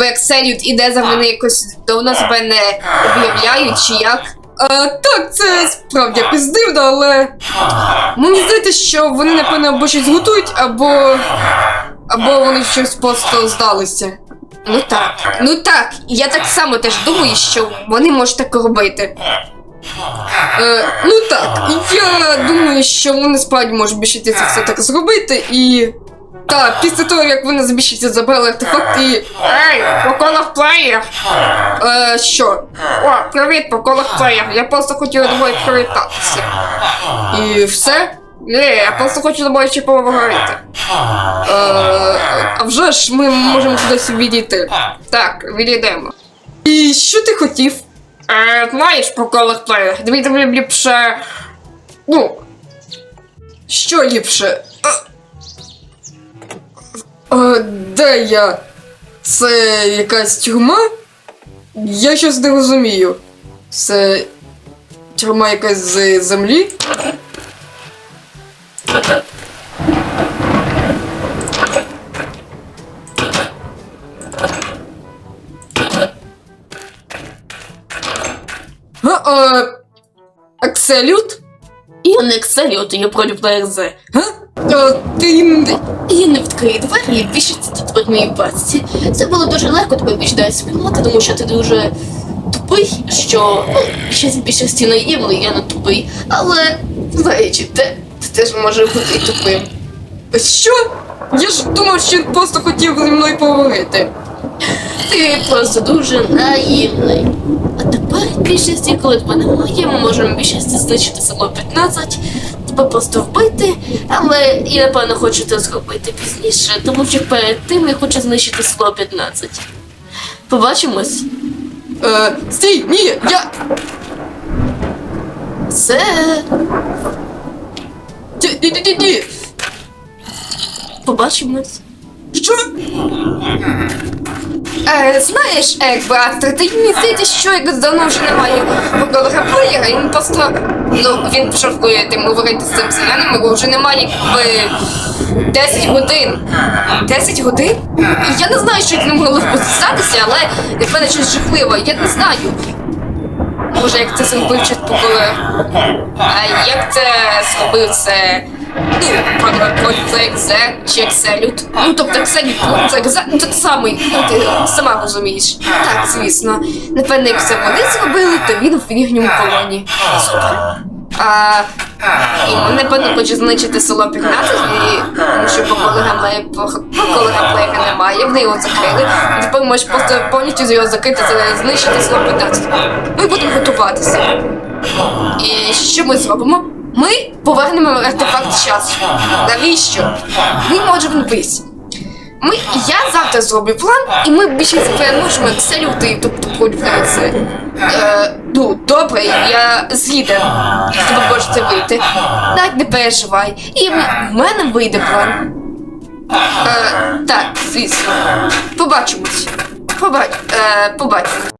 Екселют і Деза вони якось давно себе не об'являють, чи як? А, так, це справді якось дивно, але мені здається, що вони, напевно, або щось готують, або. або вони щось просто здалися. Ну так. Ну так, я так само теж думаю, що вони можуть так робити. Е, ну так, я думаю, що вони справді можуть більше це все так зробити і. Так, після того, як вони збільшиться забрали артефакт і. Ей, поколах плеєр! Е, що? О, привіт, поколах плеєр. Я просто хотів тобою привітатися. І все? Ні, я просто хочу тобою ще поговорити. Е, а вже ж ми можемо кудись відійти. Так, відійдемо. І що ти хотів? Е, знаєш, поколах плеєр, тобі тобі ліпше. Ну, Що ліпше? Де я? Це якась тюрма? Я щось не розумію. Це тюрма якась з землі? Акселют? Я не Екселіот, я проти ПРЗ. Га? Ти н- Я не відкрию двері і більшість тут в моїй пастці. Це було дуже легко тебе відчитати спільноти, тому що ти дуже тупий, що ну, ще з більшості наївний, я не тупий. Але знаючи те, ти теж може бути і тупим. Що? Я ж думав, що він просто хотів зі мною поговорити. Ти просто дуже наївний. А тепер більшості, коли тебе немає, ми можемо більшості знищити село 15, тебе просто вбити, але я напевно хочу це зробити пізніше, тому що перед тим я хочу знищити село 15. Побачимось. Е, стій, ні, я. Це Ні, ні, ні, ні, ні. побачимось. Що? Е, знаєш, Екбе, Астер, ти мені здається, що якось давно вже немає поколага плеєра, він просто. Ну, він пішов тим говорити з цим селянами, бо вже немає якби 10 годин. 10 годин? Я не знаю, що з ним могло статися, але напевно щось жахливе, я не знаю. Може, як це зробив чи поколи. А як це зробив це. Ну, це чи екселют. Ну, тобто екселют, ну, це екзе, ну, це самий, ну, ти сама розумієш. Так, звісно. Напевно, як це вони зробили, то він в їхньому. Супер. А, і вони, напевно, хочуть знищити село 15, і, тому що по колегам має по колегам плеєра немає, вони його закрили. І тепер можеш просто повністю його закрити, знищити село 15. Ми будемо готуватися. І що ми зробимо? Ми повернемо артефакт часу. Навіщо? Ми можемо вись. Ми, я завтра зроблю план, і ми більше переможемо Екселюти, тобто проти це. Ну, добре, я згіден, ви можете вийти. Так, не переживай. І в мене вийде план. Е, так, звісно. Побачимось. Побач, е, побачимось.